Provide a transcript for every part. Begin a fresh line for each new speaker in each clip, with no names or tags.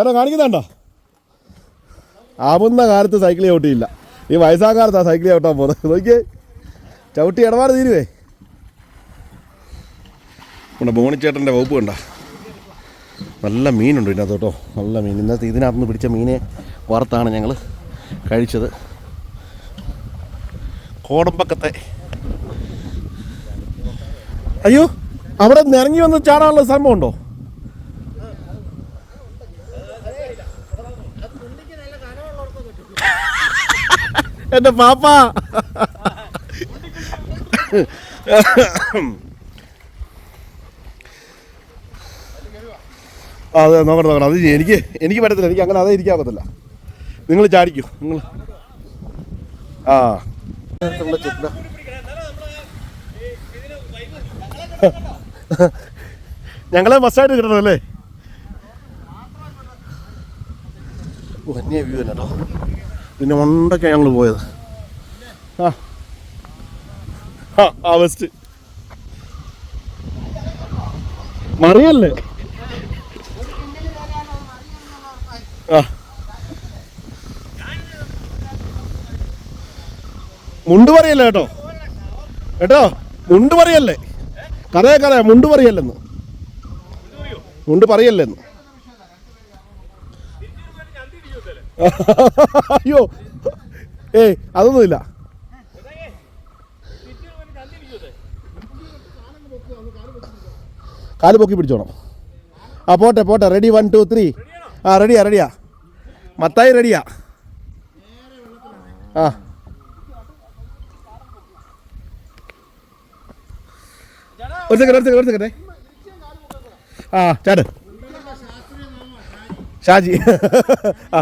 ചേട്ടാ കാണിക്കുന്നുണ്ടോ? ആവുന്ന കാലത്ത് സൈക്കിൾ ചവിട്ടിയില്ല ഈ വയസ്സാ കാലത്താണ് സൈക്കിൾ ചവിട്ടാൻ പോകുന്നത്. നോക്കിയേ. ചവിട്ടി ഇടപാട് തീരുവേ. നമ്മുടെ ബോണിച്ചേട്ടന്റെ വകുപ്പ് കണ്ട. നല്ല മീനുണ്ട് ഇതിനകത്ത് കേട്ടോ. നല്ല മീൻ. ഇന്നത്തെ ഇതിനകത്തുനിന്ന് പിടിച്ച മീനെ വറുത്താണ് ഞങ്ങൾ കഴിച്ചത്. കോടമ്പക്കത്തെ. അയ്യോ അവിടെ നിറങ്ങി വന്ന് ചാടാനുള്ള സംഭവം ഉണ്ടോ? എന്റെ പാപ്പ. അതെ നോക്കണം നോക്കണം അത് എനിക്ക് എനിക്ക് പറ്റത്തില്ല. എനിക്ക് അങ്ങനെ അതേ ഇരിക്കാൻ പറ്റത്തില്ല. നിങ്ങൾ ചാടിക്കൂ. നിങ്ങൾ ആ. ഞങ്ങളെ മസ്സായിട്ട് കിട്ടണമല്ലേ? ഓ അന്യ വ്യൂ തന്നെ കേട്ടോ പിന്നെ മണ്ടൊക്കെ ഞങ്ങൾ പോയത്. ആ. ആ മറിയല്ലേ? മുണ്ട് പറയല്ലേ കേട്ടോ? കേട്ടോ? മുണ്ട് പറയല്ലേ കഥയെ കഥ മുണ്ട് പറയല്ലെന്ന് മുണ്ട് പറയല്ലെന്ന്. അയ്യോ. ഏയ് അതൊന്നുമില്ല. കാൽ പൊക്കി പിടിച്ചോണം. ആ പോട്ടെ പോട്ടെ. റെഡി വൺ ടു ത്രീ ആ റെഡിയാ റെഡിയാ മത്തായി റെഡിയാ ആ. ഒരു സെക്കൻഡ് ഒരു സെക്കൻഡ് ഒരു സെക്കൻഡേ ആ ചാട്. ഷാജി. ആ.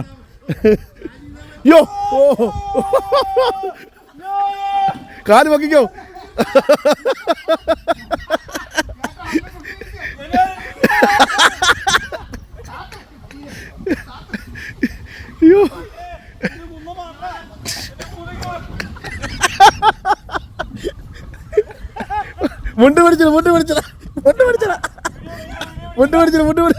യോ. ഓ കാൽ പൊക്കിക്കോ. അയ്യോ മുണ്ട് പഠിച്ചു മുണ്ട് പഠിച്ചു മുണ്ട് പഠിച്ചു മുണ്ട് പഠിച്ചു മുണ്ട് പിടി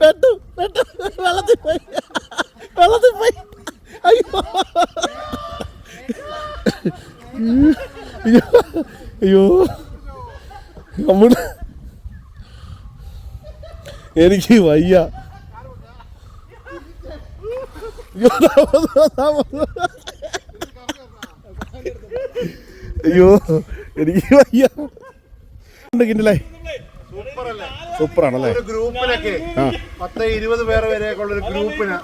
പെട്ടു പെട്ടു. വെള്ളത്തിൽ പോയി. വെള്ളത്തിൽ പോയി. അയ്യോ. അയ്യോ. നമ്മുടെ എനിക്ക് വയ്യ. അയ്യോ, എനിക്ക് വയ്യ. കിണ്ടല്ലേ സൂപ്പറാണല്ലേ?
ആണല്ലേ ഗ്രൂപ്പിനൊക്കെ
ആ.
പത്ത് ഇരുപത് പേര് വരെയൊക്കെ ഉള്ള ഒരു ഗ്രൂപ്പിന്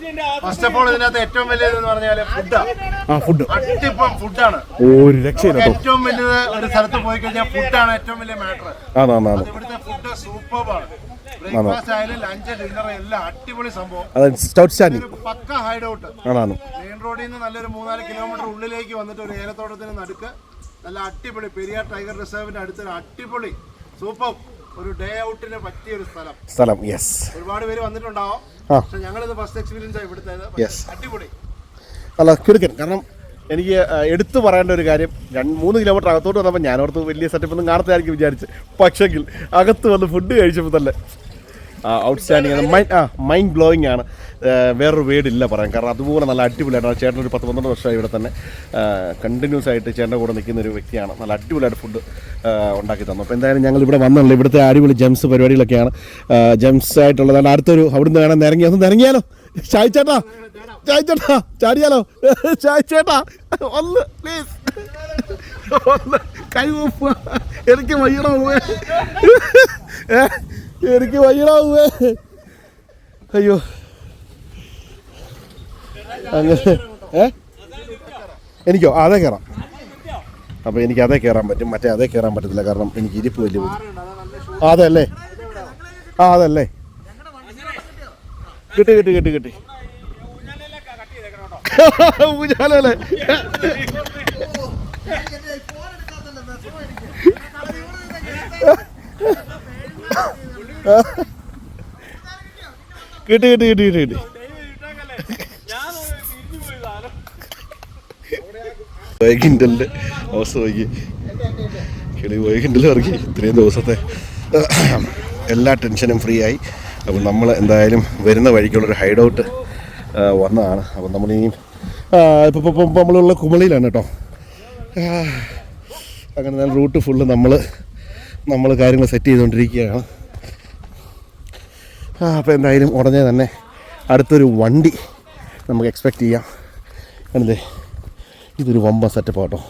ഫസ്റ്റ് ഓഫ് ഓൾ ഇതിനകത്ത് ഏറ്റവും വലിയത് എന്ന് പറഞ്ഞാൽ ഫുഡാണ്
ആ ഫുഡ്.
അട്ടിപ്പം ഫുഡാണ്.
ഒരു രക്ഷയില്ല കേട്ടോ.
ഏറ്റവും വലിയത് ഒരു സ്ഥലത്ത് പോയി കഴിഞ്ഞാൽ ഫുഡാണ് ഏറ്റവും വലിയ മാറ്റർ
ആണാണ് ആണ്
ഇവിടുത്തെ ഫുഡ് സൂപ്പറാണ് ബ്രേക്ക്ഫാസ്റ്റ് ആയാലും ലഞ്ച് ഡിന്നർ എല്ലാം അടിപൊളി സംഭവം.
അത് സ്റ്റൗട്ട് സ്റ്റാൻഡിങ്
ഒരു പക്ക ഹൈഡ് ഔട്ട്
ആണാണ്
മെയിൻ റോഡിൽ നിന്ന് നല്ലൊരു മൂന്നാൽ കിലോമീറ്റർ ഉള്ളിലേക്ക് വന്നിട്ട് ഒരു ഏലത്തോട്ടത്തിന് നടുക്ക്. നല്ല അടിപൊളി പെരിയാർ ടൈഗർ റിസർവിന്റെ അടുത്തൊരു അടിപൊളി സൂപ്പർ ഒരു ഡേ ഔട്ടിന് പറ്റിയ ഒരു സ്ഥലം.
സ്ഥലം യെസ്
ഒരുപാട് പേര് വന്നിട്ടുണ്ടാവും. പക്ഷെ ഞങ്ങളിത് ഫസ്റ്റ് എക്സ്പീരിയൻസ് ആണ് ഇവിടുത്തേത്.
Yes.
അടിപൊളി.
അല്ല കിടുക്കൻ. കാരണം എനിക്ക് എടുത്തു പറയേണ്ട ഒരു കാര്യം രണ്ട് മൂന്ന് കിലോമീറ്റർ അകത്തോട്ട് വന്നപ്പോൾ ഞാനോർത്ത് വലിയ സെറ്റപ്പ് ഒന്നും കാണത്തായിരിക്കും വിചാരിച്ച്. പക്ഷെങ്കിൽ അകത്ത് വന്ന് ഫുഡ് കഴിച്ചപ്പോൾ തന്നെ ഔട്ട്സ്റ്റാൻഡിങ് ആണ്. മൈൻഡ് ആ മൈൻഡ് ബ്ലോയിങ് ആണ് വേറൊരു ഇല്ല പറയാൻ. കാരണം അതുപോലെ നല്ല അടിപൊളിയായിട്ടാണ് ചേട്ടൻ ഒരു പത്ത് പന്ത്രണ്ട് വർഷമായി ഇവിടെ തന്നെ കണ്ടിന്യൂസ് ആയിട്ട് ചേട്ടന്റെ കൂടെ നിൽക്കുന്ന ഒരു വ്യക്തിയാണ്. നല്ല അടിപൊളിയായിട്ട് ഫുഡ് ഉണ്ടാക്കി തന്നു. അപ്പോൾ എന്തായാലും ഞങ്ങൾ ഇവിടെ വന്നുള്ള ഇവിടുത്തെ അടിപൊളി ജംസ് പരിപാടികളൊക്കെയാണ്. ജംസ് ആയിട്ടുള്ളത് അടുത്തൊരു അവിടുന്ന് വേണം ഇറങ്ങി ഒന്ന് ഇറങ്ങിയാലോ? ചായച്ചേട്ടാ ചേട്ടാ ചായ ചേട്ടാ ചാടിയാലോ? ചായച്ചേട്ടാ ഒന്ന് പ്ലീസ് ഒന്ന് കൈ. എനിക്ക് വയ്യണ ഏ, എനിക്ക് വയ്യണ പോവേ അയ്യോ. അങ്ങനെ ഏ? എനിക്കോ? അതേ കയറാം അപ്പോൾ എനിക്ക് അതേ കയറാൻ പറ്റും. മറ്റേ അതേ കയറാൻ പറ്റത്തില്ല. കാരണം എനിക്ക് ഇരിപ്പ് വലിയ അതല്ലേ? ആ അതല്ലേ? കിട്ടി കിട്ടി കിട്ടി കിട്ടി. ഊഞ്ഞാലല്ലേ? കിട്ടി കിട്ടി കിട്ടി കിട്ടി കിട്ടി. കിളി വൈകിന്റൽ ഇറങ്ങി ഇത്രയും ദിവസത്തെ എല്ലാ ടെൻഷനും ഫ്രീ ആയി. അപ്പോൾ നമ്മൾ എന്തായാലും വരുന്ന വഴിക്കുള്ളൊരു ഹൈഡ് ഔട്ട് വന്നതാണ്. അപ്പോൾ നമ്മൾ ഇനിയും ഇപ്പോൾ ഇപ്പോൾ നമ്മളുള്ള കുമളിയിലാണ് കേട്ടോ. അങ്ങനെ റൂട്ട് ഫുള്ള് നമ്മൾ നമ്മൾ കാര്യങ്ങൾ സെറ്റ് ചെയ്തുകൊണ്ടിരിക്കുകയാണ്. അപ്പോൾ എന്തായാലും ഉടനെ തന്നെ അടുത്തൊരു വണ്ടി നമുക്ക് എക്സ്പെക്റ്റ് ചെയ്യാം. അല്ലേ ഇതൊരു വമ്പ സെറ്റപ്പ് കേട്ടോ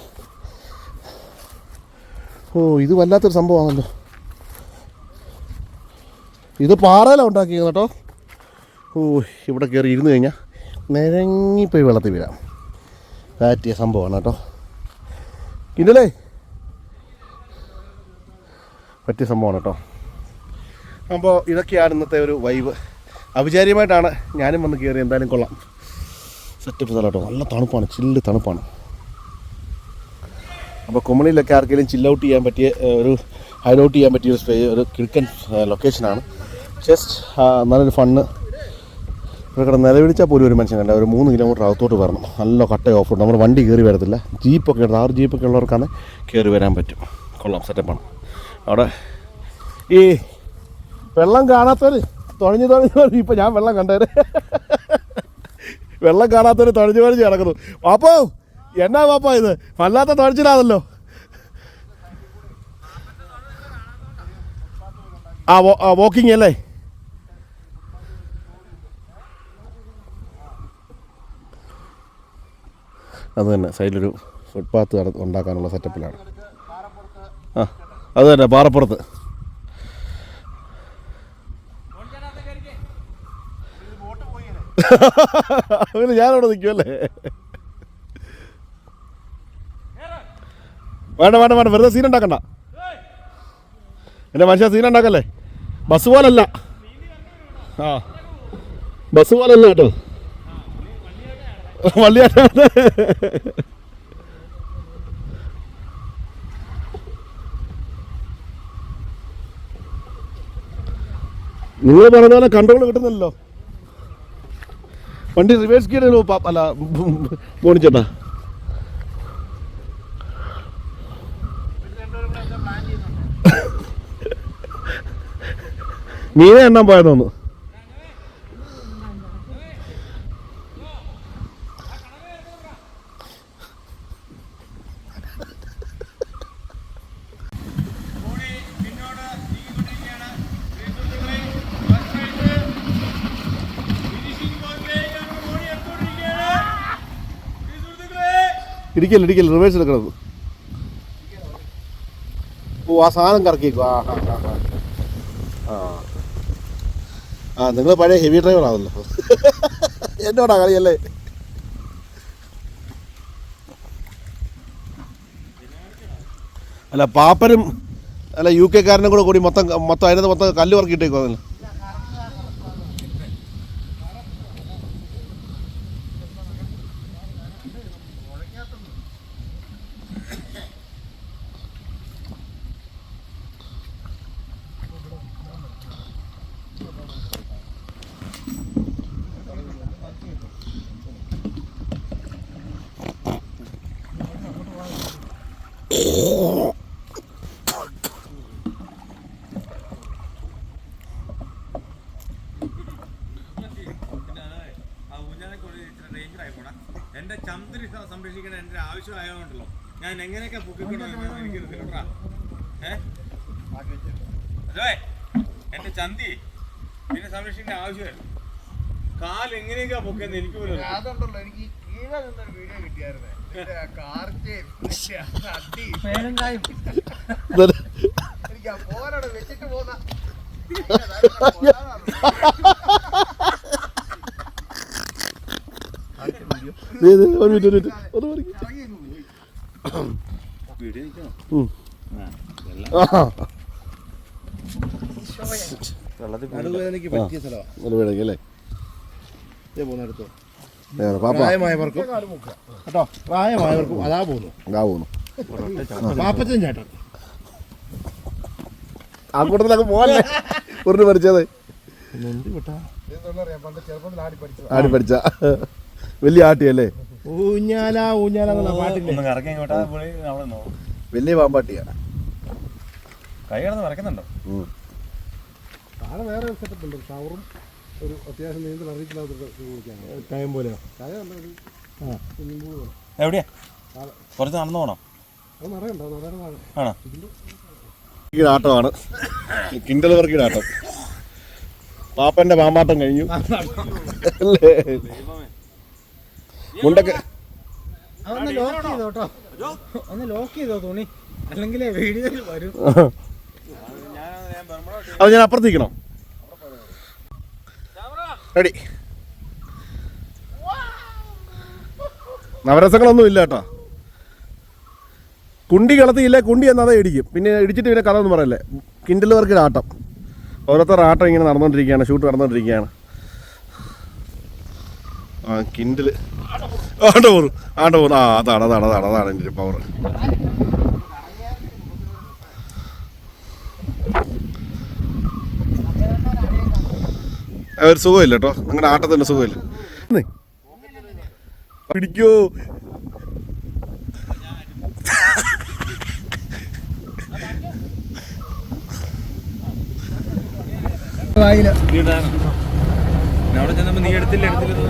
ഓ ഇത് വല്ലാത്തൊരു സംഭവമാണല്ലോ. ഇത് പാറയിലാണ് ഉണ്ടാക്കിയത് കേട്ടോ. ഓ ഇവിടെ കയറി ഇരുന്ന് കഴിഞ്ഞാൽ നിരങ്ങിപ്പോയി വെള്ളത്തിൽ വീഴാം. പറ്റിയ സംഭവമാണ് കേട്ടോ. ഇന്നലെ പറ്റിയ സംഭവമാണ് കേട്ടോ. അപ്പോൾ ഇതൊക്കെയാണ് ഇന്നത്തെ ഒരു വൈബ് ഔപചാരികമായിട്ടാണ് ഞാനും വന്ന് കയറി എന്തായാലും കൊള്ളാം. സെറ്റപ്പ് സ്ഥലം നല്ല തണുപ്പാണ് ചില്ല് തണുപ്പാണ്. അപ്പോൾ കുമളിയിലൊക്കെ ആർക്കെങ്കിലും ചില്ല് ഔട്ട് ചെയ്യാൻ പറ്റിയ ഒരു ഹൈഡ് ഔട്ട് ചെയ്യാൻ പറ്റിയ ഒരു സ്പേ ഒരു കിഴക്കൻ ലൊക്കേഷനാണ് ജസ്റ്റ് നല്ലൊരു ഫണ്ണ് ഇവിടെ കിടന്ന് നിലവിളിച്ചാൽ പോലും ഒരു മനുഷ്യൻ കണ്ട ഒരു മൂന്ന് കിലോമീറ്റർ അകത്തോട്ട് വരണം. നല്ല കട്ട ഓഫ് റോഡ് നമ്മൾ വണ്ടി കയറി വരത്തില്ല. ജീപ്പൊക്കെ ഉണ്ട് ആറ് ജീപ്പൊക്കെ ഉള്ളവർക്കാണ് കയറി വരാൻ പറ്റും. കൊള്ളാം സെറ്റപ്പാണ് അവിടെ ഈ വെള്ളം കാണാത്തവര് തുഴഞ്ഞു തുഴഞ്ഞു തുഴഞ്ഞു. ഇപ്പം ഞാൻ വെള്ളം കണ്ടേര് വെള്ളം കാണാത്തവര് തുഴഞ്ഞു തുഴഞ്ഞു കിടക്കുന്നു പാപ്പോ എന്നാ പാപ്പ ഇത്? വല്ലാത്ത തുഴച്ചിലാണല്ലോ. ആ വോക്കിംഗ് അല്ലേ? അത് തന്നെ സൈഡിലൊരു ഫുട്പാത്ത് ഉണ്ടാക്കാനുള്ള സെറ്റപ്പിലാണ് ആ അത് തന്നെ പാറപ്പുറത്ത്. അങ്ങനെ ഞാനവിടെ നിൽക്കുമല്ലേ വേണ്ട വേണ്ട വേണ്ട. വെറുതെ സീൻ ഉണ്ടാക്കണ്ട. എന്റെ മനുഷ്യ സീൻ ഉണ്ടാക്കല്ലേ? ബസ് പോലല്ല. ആ. ബസ് പോലല്ല കേട്ടോ. വള്ളിയാട്ട നിങ്ങൾ പറഞ്ഞ പോലെ കൺട്രോൾ കിട്ടുന്നില്ലല്ലോ. വണ്ടി റിവേഴ്സ് ഗിയർ അല്ല പോണിച്ചേട്ടാ മീനെ എണ്ണാൻ പോയെന്ന് ഇടിക്കല്ല ഇടിക്കല്ല റിവേഴ്സ് എടുക്കണത്. ഓ ആ സാധനം കറക്കിക്കു ആ ആ ആ, നിങ്ങൾ പഴയ ഹെവി ഡ്രൈവർ ആണല്ലോ. എന്നോടാ കളിയല്ലേ? അല്ല പാപ്പനും അല്ല യു കെക്കാരനും കൂടെ കൂടി മൊത്തം മൊത്തം അതിനകത്ത് മൊത്തം കല്ല് പറക്കിയിട്ടേക്കോ അതിൽ
ആ ഊഞ്ഞാലൊക്കെ ഒരു ഇച്ചിരി danger ആയി പോടാ. എന്റെ ചന്ദ്രി സംരക്ഷിക്കണം എന്റെ ആവശ്യമായതുകൊണ്ടല്ലോ ഞാൻ എങ്ങനെയൊക്കെ പൊക്കിക്കൊണ്ടുവന്നു എനിക്ക് കേട്ടാ എന്റെ ചന്തി പിന്നെ സംരക്ഷിക്കേണ്ട ആവശ്യമായിരുന്നു കാൽ എങ്ങനെയൊക്കെയാ പൊക്കിയെന്ന് എനിക്ക് പോലും.
അതുണ്ടല്ലോ എനിക്ക് വീഡിയോ കിട്ടിയായിരുന്നേ
ഒരു മിനിറ്റ് ഒരു മിനിറ്റ് ഒന്ന്
നടുവേദനയ്ക്ക് പറ്റിയ സ്ഥലമാണ്
വീടേക്ക് അല്ലേ?
ഇതേ
പാപ്പ
പ്രായമായവർക്കും. കേട്ടോ പ്രായമായവർക്കും അതാ പോകുന്നു.
അതാ പോകുന്നു.
പാപ്പച്ചൻ ചേട്ടൻ.
ആ കൂട്ടത്തിലൊക്കെ പോകല്ലേ ഉരുണ്ട് പഠിച്ചത്
പണ്ട് ചെറുപ്പത്തിൽ ആടി
പഠിച്ച. വലിയ ആട്ടിയല്ലേ?
ഊഞ്ഞാല ഊഞ്ഞാല
വലിയ പാമ്പാട്ടിയാണ്
കൈ കിടന്ന് വരക്കുന്നുണ്ടോ
വേറെ സെറ്റപ്പ് ഉണ്ട് ഷവറും ഒരു അത്യാവശ്യം നീന്തൽ കുളിക്കാണ് ടൈം പോലെയോ? കയ
എവിടെയാ? കുറച്ച് നടന്നു പോണോ? ആണോ?
ആട്ടമാണ്. കിണ്ടൽ വർക്കിയുടെ ആട്ടം. പാപ്പന്റെ പാമ്പാട്ടം കഴിഞ്ഞു. അല്ലേ? മുണ്ടൊക്കെ
ലോക്ക് ചെയ്തോ കേട്ടോ. ഒന്ന് ലോക്ക് ചെയ്തോ തുണി. അല്ലെങ്കിൽ വീഡിയോയിൽ വരും.
അത് ഞാൻ അപ്പുറത്തേക്കണോ റെഡി. നവരസങ്ങളൊന്നും ഇല്ല കേട്ടോ. കുണ്ടി കളത്തിയില്ല കുണ്ടി എന്നാ ഇടിക്കും. പിന്നെ ഇടിച്ചിട്ട് പിന്നെ കഥ ഒന്നും പറയല്ലേ. കിൻഡിൽ വർക്കിൽ ആട്ടം. ഓരോരുത്തർ ആട്ടം ഇങ്ങനെ നടന്നുകൊണ്ടിരിക്കുകയാണ് ഷൂട്ട് നടന്നുകൊണ്ടിരിക്കുകയാണ് ആ കിൻഡിൽ ആണ്ട പോന്നു ആണ്ട പോന്നു ആ അതാണ് അതാണ് അതാണ് അതാണ് എന്റെ പവർ ഒരു സുഖമില്ല കേട്ടോ. നിങ്ങളുടെ ആട്ടത്തിന്റെ സുഖമില്ല. നീ. പിടിക്കോ.
അവിടെ ചെന്നപ്പോ നീ എടുത്തില്ല എടുത്തില്ല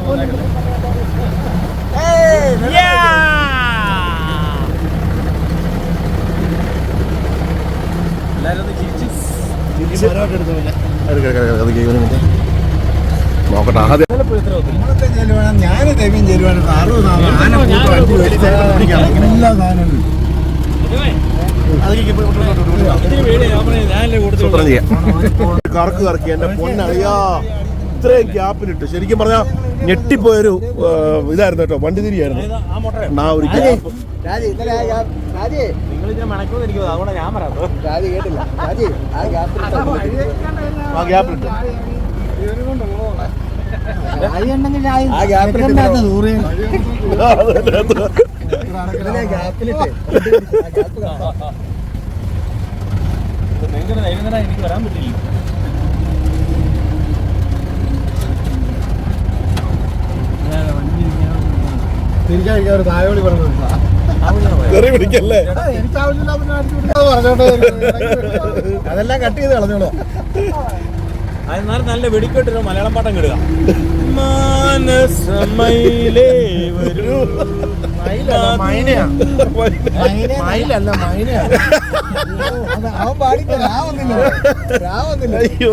എല്ലാരും ഒന്ന് ചിരിച്ച്
എടുക്ക, എടുക്ക, എടുക്ക, അത് കേൾക്കുന്ന മിനിറ്റ്. നോക്കട്ടെ ആദ്യം
ഞാൻ ദേവിയും ചെരുവാണ് അറുപത് ആന കൂട്ടം അഞ്ച് പേര് എല്ലാ സാധനവും
ഞാനല്ലേ
സൂത്രം ചെയ്യാം. കറക്ക് കറക്കി എന്റെ പൊന്നറിയാ ഇത്രയും ഗ്യാപ്പിലിട്ട് ശരിക്കും പറഞ്ഞ ഞെട്ടിപ്പോയൊരു ഇതായിരുന്നു കേട്ടോ വണ്ടി തിരിയായിരുന്നു
ആ
ഒരു ഗ്യാപ്പ്.
ആ
ഗ്യാപ്പിലിട്ട്.
ഭയങ്കര ധൈര്യം എനിക്ക് വരാൻ പറ്റില്ല
തിരിച്ചടിക്കാൻ ഒരു തായോളി പറഞ്ഞു
തെറി പിടിക്കല്ലേ
അതെല്ലാം കട്ട് ചെയ്ത് കളഞ്ഞോളൂ.
എന്നാലും നല്ല വെടിക്കെട്ടൊരു മലയാളം പാട്ടം കിടുക വരൂ.
രാ
അയ്യോ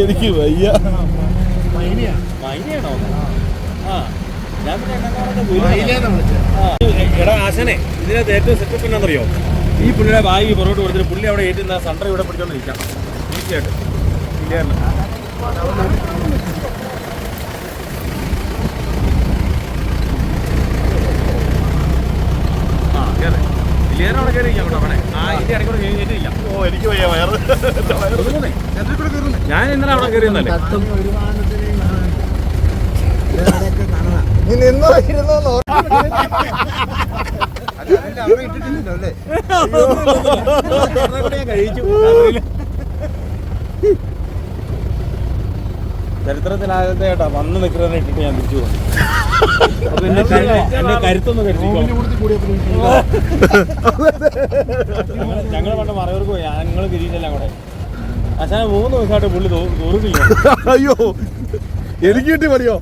എനിക്ക് വയ്യ.
മൈനയാ.
മൈനയാണോ? ആ എടാ ആശനെ ഇതിനകത്ത് ഏറ്റവും സെറ്റപ്പ് എന്നാന്നറിയോ ഈ പുള്ളിയുടെ ബാഗ് പുറകോട്ട് കൊടുത്തിട്ട് പുള്ളി അവിടെ ഏറ്റുന്ന സണ്ടർ ഇവിടെ പിടിച്ചോണ്ടിരിക്കാം. തീർച്ചയായിട്ടും. ക്ലിയർ അവിടെ കയറിയിരിക്കാം കേട്ടോ അവിടെ. ആ ഇതിന്റെ ഇടയ്ക്കൂടെ കഴിഞ്ഞിട്ടില്ല
ഓ എനിക്ക് വയ്യ വയറ്.
ഞാൻ ഇന്നലെ അവിടെ കയറിയെന്നല്ലേ
നിന്നോ ഇരുന്നോ
കഴിച്ചു. ചരിത്രത്തിലാകത്തെ കേട്ടാ വന്ന് നിൽക്കുന്നതിനെ ഇട്ടിട്ട് ഞാൻ തിരിച്ചു പോകും അപ്പൊ എന്റെ കരു- എന്റെ കരുത്തൊന്ന് കരുതിക്കോ ഞങ്ങൾ പണ്ട് മറവർക്ക് പോയി. ഞങ്ങൾ തിരിച്ചെല്ലാം കൂടെ അച്ഛനെ മൂന്ന് ദിവസമായിട്ട് പുള്ളി തോറുന്നില്ല
അയ്യോ. എനിക്ക് കിട്ടി മതിയോ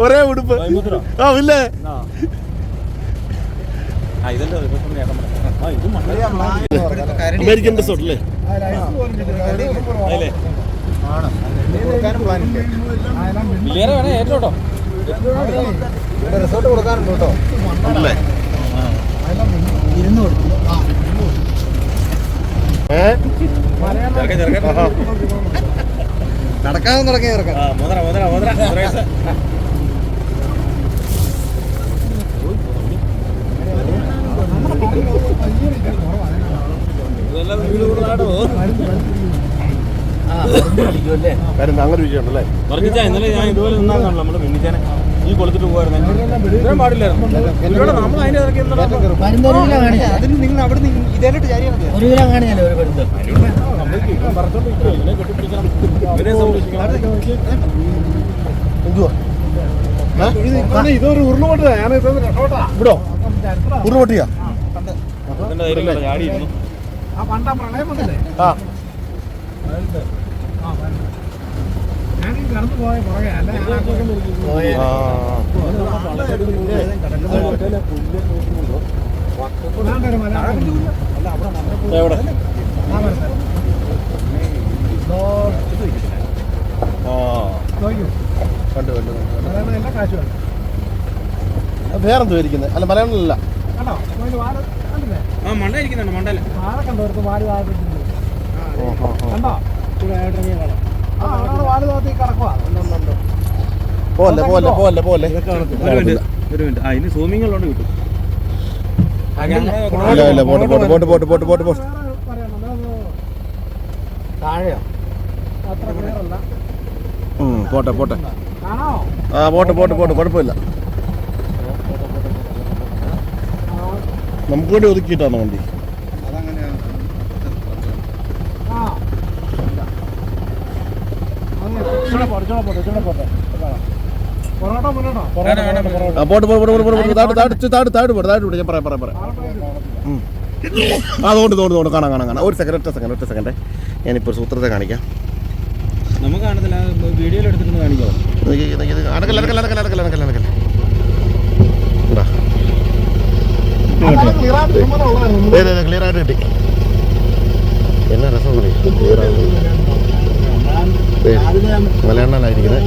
ഒരേ ഉടുപ്പ്.
വൈകുന്നേരോ?
ആ ഇല്ലേ?
ആ. ഇതല്ലേ ഇതൊക്കെ നേട്ടം പറയാം. ആ ഇത് മണ്ണ
അമേരിക്കൻ റിസോർട്ട് അല്ലേ?
അതല്ലേ വലിയേറെ വേണേ ഏറ്റോട്ടോ.
റിസോർട്ട് കൊടുക്കാനുണ്ട് കേട്ടോ. ഇരുന്ന് കൊടുക്കും.
ചെറുക്കൻ ചെറുക്കൻ.
നടക്കാതെ
ആ മുതറ മുതറ മുതറ മുതറ ഇതെല്ലാം വീട്
കാര്യം അങ്ങനെ
ഇന്നലെ ഞാൻ ഇതുപോലെ നിന്നാണല്ലോ നമ്മൾ മിന്നിച്ചാനെ. ഈ കൊളുത്തിട്ട് പാടില്ലായിരുന്നു.
അതിന് നിങ്ങൾ അവിടെ ചാരിയാണ് ഇതൊരു ഉരുളുപൊട്ടാ ഞാൻ
ഇവിടോ?
ആ പണ്ടാ പ്രളയം വന്നില്ലേ?
ആ. എവിടെ? കണ്ടു കണ്ടു കണ്ടു. വേറെന്തോ ഇരിക്കുന്നത് അല്ല മലയാളമല്ല
കണ്ടോ?
ആ മണ്ട ഇരിക്കുന്നുണ്ട് മണ്ടല്ലേ?
വാഴ
ഓ, ഓ.
കണ്ടോ?
പോലെ പോലെ പോലെ പോലെ
ഒരു മിനിറ്റ് കിട്ടും camera വെക്കണം.
ഇല്ല ഇല്ല പോട്ട് പോട്ട് പോട്ട് പോട്ട് പോട്ട് പോട്ട്
താഴെയോ?
പോട്ടെ പോട്ടെ. ആ പോട്ടെ പോട്ടെ പോട്ടെ കുഴപ്പമില്ല. നമുക്ക് വേണ്ടി ഒതുക്കിയിട്ടാണ് വണ്ടി
ആ ഇച്ചിരി പോട്ടെ, പോട്ടെ, പോട്ടെ.
പോട്ട് താഴ് താഴ് താഴ് താഴ് പോട്ടെ താഴ് പോട്ടെ ഞാൻ പറയാം പറയാം പറയാം. ആ തോണ്ട് തോണ്ട് കാണാം കാണാം കാണാം ഒരു സെക്കൻഡ് സെക്കൻഡ് ഒറ്റ സെക്കൻഡ് ഞാനിപ്പോൾ സൂത്രത്തെ കാണിക്കാം
നമുക്ക് കാണത്തില്ല വീഡിയോയിൽ എടുത്തിട്ട്
ഇത് അടക്കല്ല അടക്കല്ല അടക്കല്ല അടക്കല്ല അടക്കല്ല അടക്കല്ല ക്ലിയർ ആയിട്ട് കിട്ടി എന്നാ രസം ക്ലിയർ. ദേ, മലയാളത്തിലായിരിക്കുന്നത്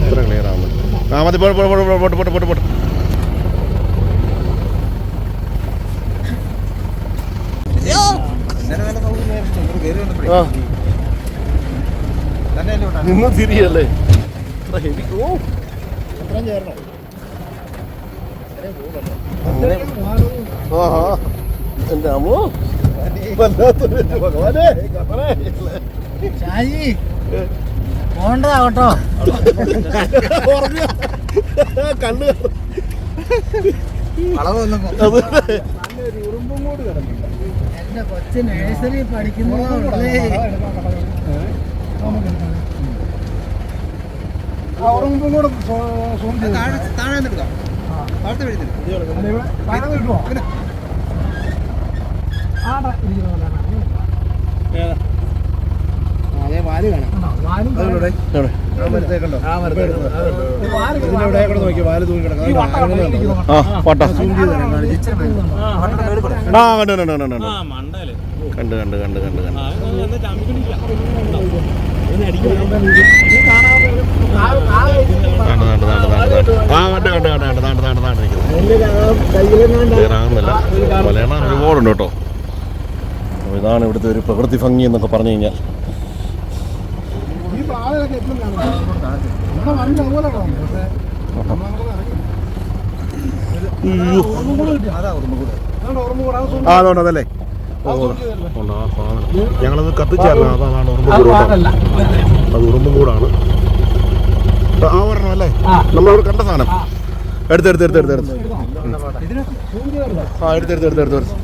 ഇത്ര ക്ലിയർ ആവുന്നുണ്ട് ആ മതി പോട്ട് പോട്ട് പോട്ട് പോട്ട് പോട്ട് പോട്ട് നിന്ന് തിരിയല്ലേ. ഓ. ആഹാ. എന്റെ അമ്മോ. വല്ലാത്തൊരു ഭഗവാനേ. കത്തണേ.
ഷാജി പോണ്ടതാ കേട്ടോ.
കണ്ണ്
അളവൊന്നും
അത്
എന്റെ കൊച്ചു നേഴ്സറി പഠിക്കുന്നതേ ഉറുമ്പും കൂടെ താഴെ അതേ വാൽ കാണാം വാലും കാണാം
ആ പോട്ടെ ആ കണ്ടു കണ്ടു കണ്ടു കണ്ടു ഒരുപാടുണ്ട് കേട്ടോ ഇതാണ് ഇവിടുത്തെ ഒരു പ്രകൃതി ഭംഗി എന്നൊക്കെ പറഞ്ഞു കഴിഞ്ഞാൽ
എപ്പോഴും കാണാം നമ്മുടെ വണ്ടി അതുപോലെ കാണും പക്ഷേ. അതാണ്
അതല്ലേ ഞങ്ങളത് കത്തിച്ചായിരുന്നു. അതാണ് ഉറുമ്പ് കൂട് കേട്ടോ. അത് ഉറുമ്പും കൂടാണ്. ആ ഒരെണ്ണം അല്ലേ? നമ്മളവിടെ കണ്ട സാധനം. എടുത്തെടുത്ത് എടുത്ത് എടുത്ത്. ആ എടുത്ത് എടുത്ത് എടുത്ത് എടുത്ത് എടുത്ത്.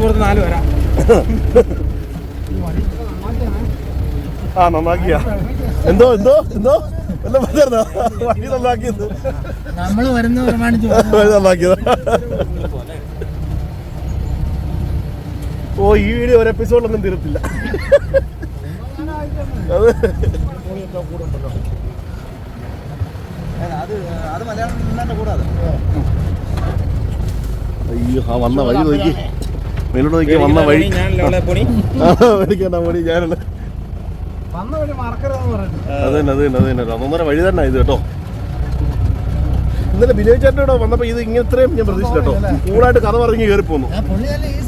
പുറത്ത് നാല് വരാം
ആ നന്നാക്കിയ. എന്തോ എന്തോ എന്തോ? എല്ലാം പറഞ്ഞു വണ്ടി നന്നാക്കിയത്
നമ്മൾ വരുന്ന
നന്നാക്കിയത്. ഓ ഈ വീഡിയോ ഒരു എപ്പിസോഡൊന്നും തീർത്തില്ല അത് അയ്യോ ആ വന്ന വഴി നോക്കി. മേലോട്ട് നോക്കി വന്ന വഴി.
പൊണി
പറഞ്ഞു
അത് തന്നെ അത് തന്നെ അത് തന്നെ. ഒന്നൊന്നര വഴി തന്നെ ഇത് കേട്ടോ. ഇന്നലെ ബിനോയ് ചേട്ടനോട് വന്നപ്പോ ഇത് ഇങ്ങനെ ഇത്രയും ഞാൻ പ്രതീക്ഷിച്ചു കേട്ടോ. കൂളായിട്ട് കഥ പറഞ്ഞ് കയറി പോന്നു.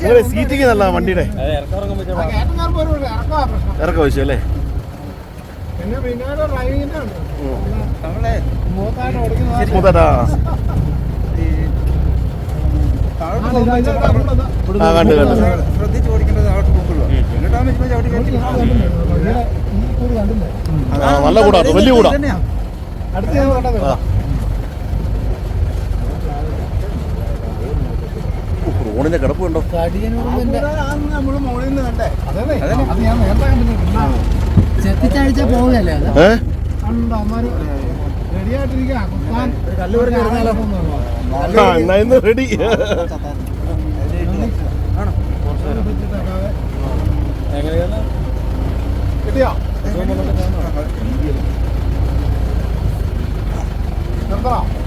അങ്ങനെ സീറ്റിംഗ് നല്ല വണ്ടിയുടെ.
ഇറക്കാ പ്രശ്നം.
ഇറക്കം വെച്ചു അല്ലേ? കണ്ടു കണ്ടു.
ശ്രദ്ധിച്ച് ഓടിക്കേണ്ടത് അവിടെ
ആ, നല്ല കൂടാ വലിയ കൂടാ. ആ. ഉഫ്, റോണിന്റെ കിടപ്പ് കണ്ടോ?
പോവുകയല്ലേ
റെഡി
കിട്ടിയോ?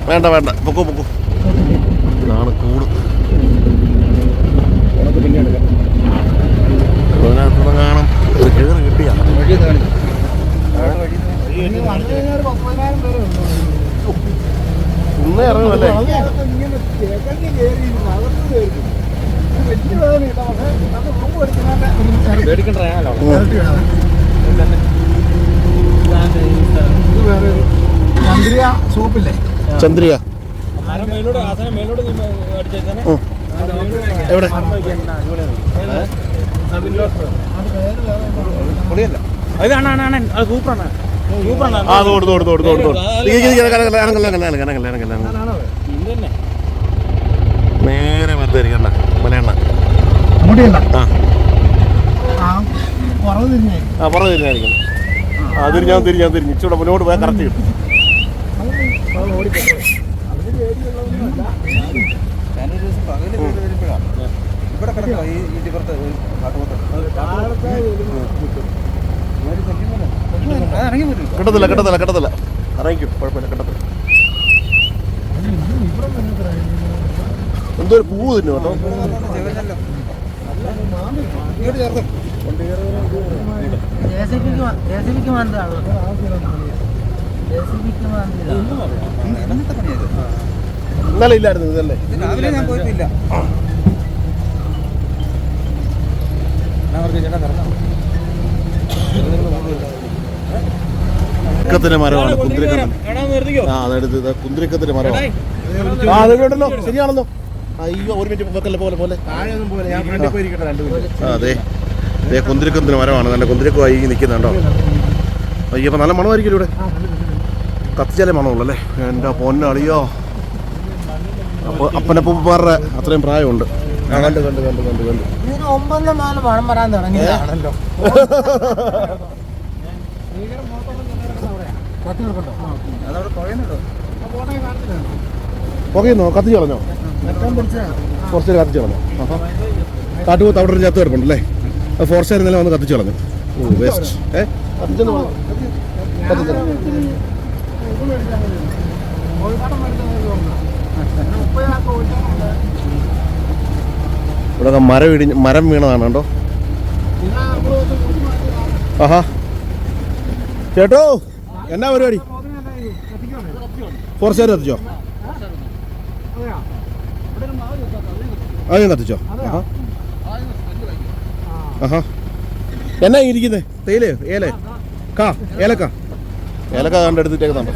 വേണ്ട വേണ്ട. പൊക്കോ പൊക്കോ. ഇതാണ് കൂട്. അതിനകത്തുനിന്ന് കാണാം. ഒരു കയറി കിട്ടിയ. ഇറങ്ങുമല്ലേ?
ചന്ദ്രിയ സൂപ്പില്ലേ?
ചന്ദ്രിക.
മേലോട്ട്
എവിടെ?
അത് വേറെ വേറെ
അതാണ് ആണ് അത് സൂപ്പറാണ്. സൂപ്പറാണ്.
ആ നേരെ മെത്തായിരിക്കണ്ട മലയണ്ണ. ആ.
തിരിഞ്ഞേ
ആ പറഞ്ഞു തരുന്നതായിരിക്കും ആ തിരിഞ്ഞാൽ തിരിഞ്ഞാൽ തിരിഞ്ഞ്. ഇച്ചിരി മുന്നോട്ട് പോയാൽ കറക്റ്റ് കിട്ടും
ഇവിടെ കിടക്കാം ഈ ഇതിപ്പുറത്ത് ഒരു കാട്ടുപോത്ത് അത് ഇറങ്ങി പോരും
കിട്ടത്തില്ല കിട്ടത്തില്ല കിട്ടത്തില്ല. അറിയിക്കും കുഴപ്പമില്ല കിട്ടത്തില്ല. എന്തോ ഒരു പൂവ് തിന്നു കേട്ടോ. ഇന്നലെ ഇല്ലായിരുന്നു ഇതല്ലേ?
ഇത് രാവിലെ ഞാൻ പോയിട്ടില്ല.
കുന്തിരിക്കത്തിന്റെ മരമാണ് കുന്തിരിക്കത്തിന് ആ അതെടുത്ത് ഇതാ കുന്തിരിക്കത്തിന്റെ മരമാണ്. ആ ശരിയാണല്ലോ അയ്യോ ഒരു മിനിറ്റ് വെക്കല്ലേ പോലെ പോലെ.
താഴെ ഒന്നും പോലെ ഞാൻ ഫ്രണ്ടിൽ പോയിരിക്കട്ടെ രണ്ടു മിനിറ്റ്.
ആ അതെ. അതെ കുന്തിരിക്കത്തിന് മരമാണ്. നല്ല കുന്തിരിക്കമായി നിൽക്കുന്നുണ്ടോ? അയ്യോ അപ്പം നല്ല മണമായിരിക്കും ഇവിടെ. കത്തിച്ചാലേ മണമുള്ളൂ അല്ലേ? എന്റെ പൊന്നളിയോ. അപ്പോൾ അപ്പനപ്പൂപ്പന്മാരുടെ അത്രയും പ്രായമുണ്ട്. കണ്ട് കണ്ടു കണ്ടു കണ്ടു കണ്ടു.
ഇതിന് ഒമ്പതിന് നാല് മണം വരാൻ തുടങ്ങിയതാണല്ലോ
പുകയുന്നോ? കത്തിച്ച് കളഞ്ഞോ? കുറച്ച് കത്തിച്ച് കളഞ്ഞോ? കാട്ടുപോത്ത് അവിടെ ഒരു ചത്ത് കിടപ്പുണ്ടല്ലേ അത് ഫോറസ്റ്റ് ഇന്നലെ വന്ന് കത്തിച്ച് കളഞ്ഞു. ഓ വേസ്റ്റ് ഏ? കത്തിച്ചെന്ന് പറഞ്ഞു കത്തിച്ചെന്ന് ഇവിടെ മരം ഇടിഞ്ഞ് മരം വീണതാണ് കേട്ടോ ആഹാ. ചേട്ടോ എന്നാ പരിപാടി? ഫോറസ്റ്റുകാർ കത്തിച്ചോ? ഞാൻ കത്തിച്ചോ? ആഹാ. ആഹാ. എന്നാ ഇരിക്കുന്നത് തേയിലേ ഏലേ കാ ഏലക്ക. ഏലക്ക കണ്ടെടുത്തിട്ടേക്കുന്നുണ്ടോ?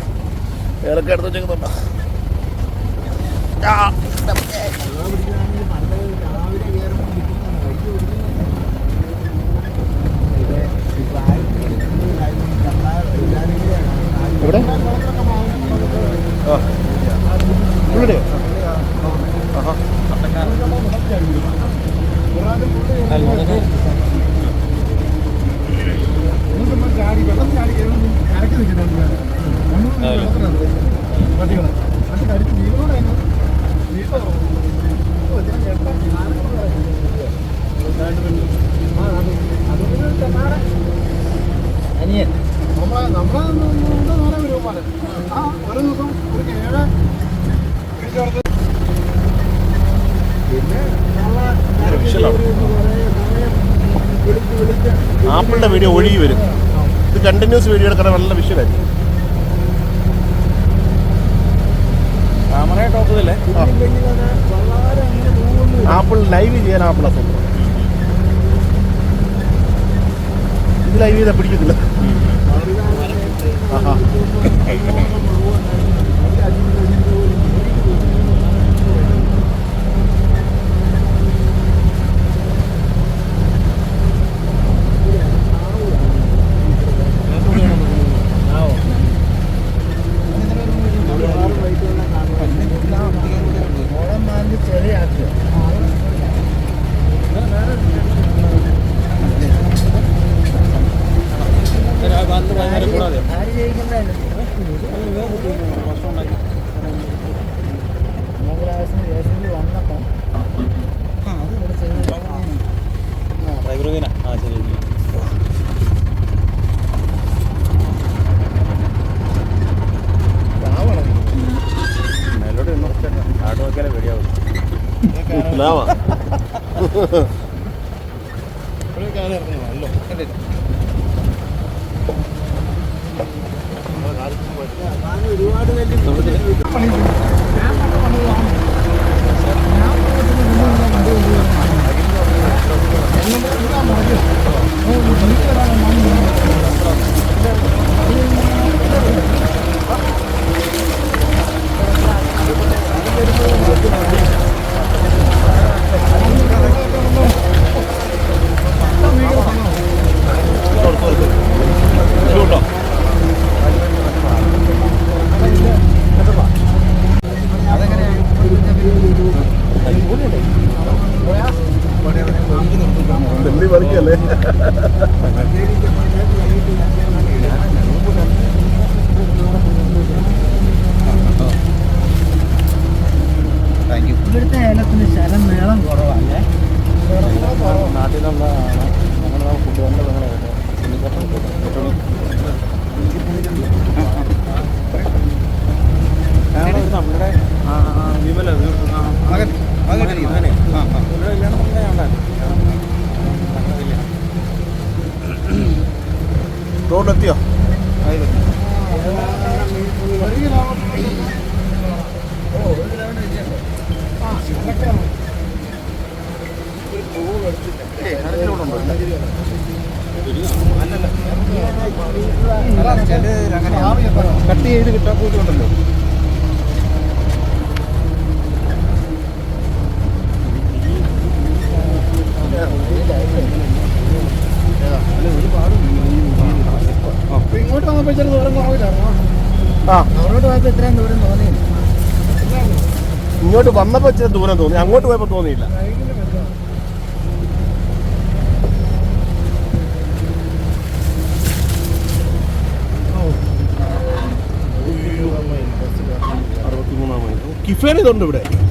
ഏലക്ക എടുത്ത് വെച്ചേക്കുന്നുണ്ടോ ആ. എവിടെ ആ ഇവിടെ ആഹാ
ചാടി വെള്ളം ചാടി കരക്ക് നിൽക്കുന്നുണ്ട് പട്ടികൾ പട്ടി കടിച്ച് വീടോടെ വീട്ടോ
അനിയൻ
നമ്മളെ നമ്മളെ നേരെ വരുമ്പോൾ ആ ഒരു ദിവസം ഒരു ഏഴ് ചേർത്ത് പിന്നെ വിളിച്ച് വിളിച്ച്
ആപ്പിളിന്റെ വീഡിയോ ഒഴുകി വരും. ഇത് കണ്ടിന്യൂസ് വീഡിയോ എടുക്കാൻ നല്ല വിഷയമായിരിക്കും ആപ്പിൾ ലൈവ് ചെയ്യാൻ ആപ്പിൾ അസുഖം. ഇത് ലൈവ് ചെയ്താൽ പിടിക്കത്തില്ല. ആഹാ.
ചെയ്ത് അപ്പൊ
ഇങ്ങോട്ട് വന്നപ്പോൾ ഇച്ചിരി ദൂരം കുറവില്ലായിരുന്നോ
പോയപ്പോ ഇത്രയും ദൂരം തോന്നിയില്ല.
ഇങ്ങോട്ട് വന്നപ്പോ ഇച്ചിരി ദൂരം തോന്നി. അങ്ങോട്ട് പോയപ്പോ തോന്നിയില്ല. അറുപത്തിമൂന്നാം ചെയ്തോണ്ട് ഇവിടെ?